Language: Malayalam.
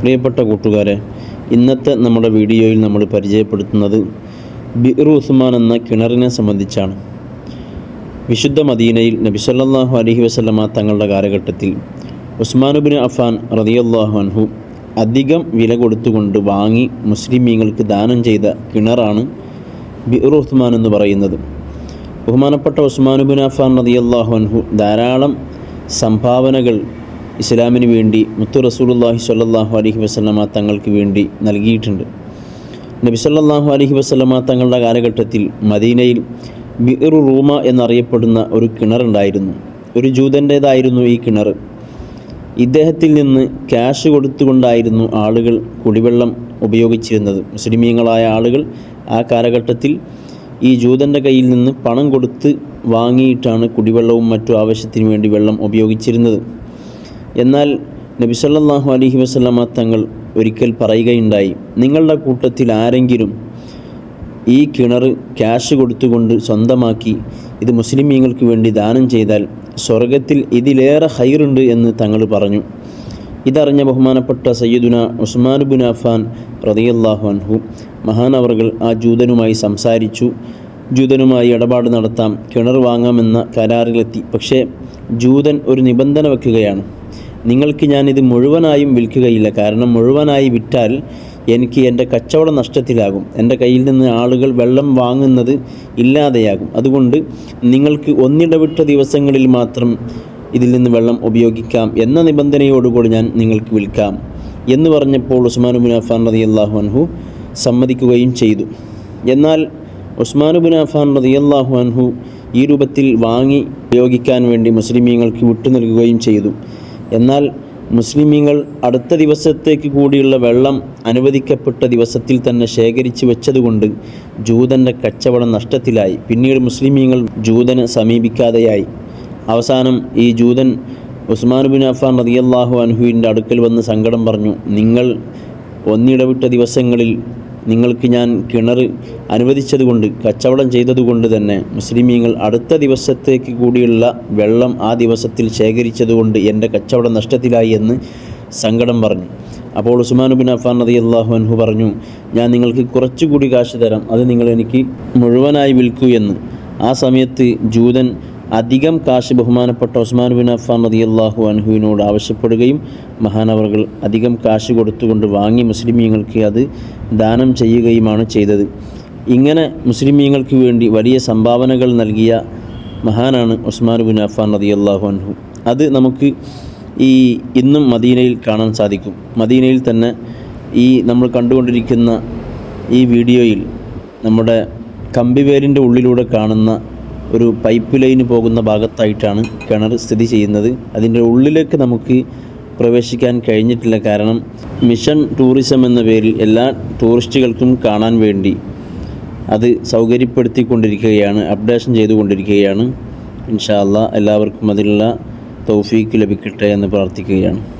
പ്രിയപ്പെട്ട കൂട്ടുകാരെ ഇന്നത്തെ നമ്മുടെ വീഡിയോയിൽ നമ്മൾ പരിചയപ്പെടുത്തുന്നത് ബിർ ഉസ്മാൻ എന്ന കിണറിനെ സംബന്ധിച്ചാണ്. വിശുദ്ധ മദീനയിൽ നബിസല്ലാഹു അലഹി വസ്ലമ തങ്ങളുടെ കാലഘട്ടത്തിൽ ഉസ്മാനുബിൻ അഫാൻ റളിയല്ലാഹു അൻഹു അധികം വില കൊടുത്തുകൊണ്ട് വാങ്ങി മുസ്ലിമീങ്ങൾക്ക് ദാനം ചെയ്ത കിണറാണ് ബിർ ഉസ്മാൻ എന്ന് പറയുന്നത്. ബഹുമാനപ്പെട്ട ഉസ്മാനുബിൻ അഫാൻ റളിയല്ലാഹു അൻഹു ധാരാളം സംഭാവനകൾ ഇസ്ലാമിന് വേണ്ടി മുത്തു റസൂലുള്ളാഹി സ്വല്ലല്ലാഹു അലഹി വസ്ലമ തങ്ങൾക്ക് വേണ്ടി നൽകിയിട്ടുണ്ട്. നബി സല്ലാഹു അലഹി വസ്ലമ തങ്ങളുടെ കാലഘട്ടത്തിൽ മദീനയിൽ ബിർ റൂമ എന്നറിയപ്പെടുന്ന ഒരു കിണറുണ്ടായിരുന്നു ഒരു ജൂതന്റേതായിരുന്നു ഈ കിണർ. ഇദ്ദേഹത്തിൽ നിന്ന് ക്യാഷ് കൊടുത്തുകൊണ്ടായിരുന്നു ആളുകൾ കുടിവെള്ളം ഉപയോഗിച്ചിരുന്നത്. മുസ്ലിമീങ്ങളായ ആളുകൾ ആ കാലഘട്ടത്തിൽ ഈ ജൂതന്റെ കയ്യിൽ നിന്ന് പണം കൊടുത്ത് വാങ്ങിയിട്ടാണ് കുടിവെള്ളവും മറ്റു ആവശ്യത്തിനു വേണ്ടി വെള്ളം ഉപയോഗിച്ചിരുന്നത്. എന്നാൽ നബി സല്ലാഹു അലഹി വസല്ലമ തങ്ങൾ ഒരിക്കൽ പറയുകയുണ്ടായി നിങ്ങളുടെ കൂട്ടത്തിൽ ആരെങ്കിലും ഈ കിണർ ക്യാഷ് കൊടുത്തുകൊണ്ട് സ്വന്തമാക്കി ഇത് മുസ്ലിമീങ്ങൾക്ക് വേണ്ടി ദാനം ചെയ്താൽ സ്വർഗത്തിൽ ഇതിലേറെ ഹൈറുണ്ട് എന്ന് തങ്ങൾ പറഞ്ഞു. ഇതറിഞ്ഞ ബഹുമാനപ്പെട്ട സയ്യിദുന ഉസ്മാൻ ബുൻ അഫാൻ റതിയല്ലാഹു അൻഹു മഹാനവറുകൾ ആ ജൂതനുമായി സംസാരിച്ചു. ജൂതനുമായി ഇടപാട് നടത്താം കിണർ വാങ്ങാമെന്ന കരാറിലെത്തി. പക്ഷേ ജൂതൻ ഒരു നിബന്ധന വെക്കുകയാണ് നിങ്ങൾക്ക് ഞാനിത് മുഴുവനായും വിൽക്കുകയില്ല. കാരണം മുഴുവനായി വിറ്റാൽ എനിക്ക് എന്റെ കച്ചവടം നഷ്ടത്തിലാകും. എന്റെ കയ്യിൽ നിന്ന് ആളുകൾ വെള്ളം വാങ്ങുന്നത് ഇല്ലാതെയാകും. അതുകൊണ്ട് നിങ്ങൾക്ക് ഒന്നിടവിട്ട ദിവസങ്ങളിൽ മാത്രം ഇതിൽ നിന്ന് വെള്ളം ഉപയോഗിക്കാം എന്ന നിബന്ധനയോടുകൂടി ഞാൻ നിങ്ങൾക്ക് വിൽക്കാം എന്ന് പറഞ്ഞപ്പോൾ ഉസ്മാൻ ബിൻ അഫാൻ റതി അള്ളാഹു അൻഹു സമ്മതിക്കുകയും ചെയ്തു. എന്നാൽ ഉസ്മാൻ ബിൻ അഫാൻ റതി അള്ളാഹു അൻഹു ഈ രൂപത്തിൽ വാങ്ങി ഉപയോഗിക്കാൻ വേണ്ടി മുസ്ലിമീങ്ങൾക്ക് വിട്ടു നൽകുകയും ചെയ്തു. എന്നാൽ മുസ്ലിമീങ്ങൾ അടുത്ത ദിവസത്തേക്ക് കൂടിയുള്ള വെള്ളം അനുവദിക്കപ്പെട്ട ദിവസത്തിൽ തന്നെ ശേഖരിച്ചു വെച്ചതുകൊണ്ട് ജൂതന്റെ കച്ചവടം നഷ്ടത്തിലായി. പിന്നീട് മുസ്ലിമീങ്ങൾ ജൂതനെ സമീപിക്കാതെയായി. അവസാനം ഈ ജൂതൻ ഉസ്മാൻ ബിൻ അഫാൻ റതിയല്ലാഹു അൻഹുവിന്റെ അടുക്കൽ വന്ന് സങ്കടം പറഞ്ഞു നിങ്ങൾ ഒന്നിടവിട്ട ദിവസങ്ങളിൽ നിങ്ങൾക്ക് ഞാൻ കിണർ അനുവദിച്ചതുകൊണ്ട് കച്ചവടം ചെയ്തതുകൊണ്ട് തന്നെ മുസ്ലിമീങ്ങൾ അടുത്ത ദിവസത്തേക്ക് കൂടിയുള്ള വെള്ളം ആ ദിവസത്തിൽ ശേഖരിച്ചതുകൊണ്ട് എന്റെ കച്ചവടം നഷ്ടത്തിലായി എന്ന് സങ്കടം പറഞ്ഞു. അപ്പോൾ ഉസ്മാൻ ബിൻ അഫാൻ നദി അള്ളാഹു അൻഹു പറഞ്ഞു ഞാൻ നിങ്ങൾക്ക് കുറച്ചുകൂടി കാശ് തരാം. അത് നിങ്ങൾ എനിക്ക് മുഴുവനായി വിൽക്കൂ എന്ന്. ആ സമയത്ത് ജൂതൻ അധികം കാശ് ബഹുമാനപ്പെട്ട ഉസ്മാൻ ബിൻ അഫാൻ റതി അള്ളാഹു അൻഹുവിനോട് ആവശ്യപ്പെടുകയും മഹാനവറുകൾ അധികം കാശ് കൊടുത്തുകൊണ്ട് വാങ്ങി മുസ്ലിമീങ്ങൾക്ക് അത് ദാനം ചെയ്യുകയുമാണ് ചെയ്തത്. ഇങ്ങനെ മുസ്ലിമീങ്ങൾക്ക് വേണ്ടി വലിയ സംഭാവനകൾ നൽകിയ മഹാനാണ് ഉസ്മാൻ ബിൻ അഫാൻ റതി അള്ളാഹു അൻഹു. അത് നമുക്ക് ഈ ഇന്നും മദീനയിൽ കാണാൻ സാധിക്കും. മദീനയിൽ തന്നെ ഈ നമ്മൾ കണ്ടുകൊണ്ടിരിക്കുന്ന ഈ വീഡിയോയിൽ നമ്മുടെ കമ്പിവേലിന്റെ ഉള്ളിലൂടെ കാണുന്ന ഒരു പൈപ്പ് ലൈന് പോകുന്ന ഭാഗത്തായിട്ടാണ് കിണർ സ്ഥിതി ചെയ്യുന്നത്. അതിന്റെ ഉള്ളിലേക്ക് നമുക്ക് പ്രവേശിക്കാൻ കഴിഞ്ഞിട്ടില്ല. കാരണം മിഷൻ ടൂറിസം എന്ന പേരിൽ എല്ലാ ടൂറിസ്റ്റുകൾക്കും കാണാൻ വേണ്ടി അത് സൗകര്യപ്പെടുത്തിക്കൊണ്ടിരിക്കുകയാണ് അപ്ഡേഷൻ ചെയ്തുകൊണ്ടിരിക്കുകയാണ്. ഇൻഷാല്ല എല്ലാവർക്കും അതിലുള്ള തൗഫീക്ക് ലഭിക്കട്ടെ എന്ന് പ്രാർത്ഥിക്കുകയാണ്.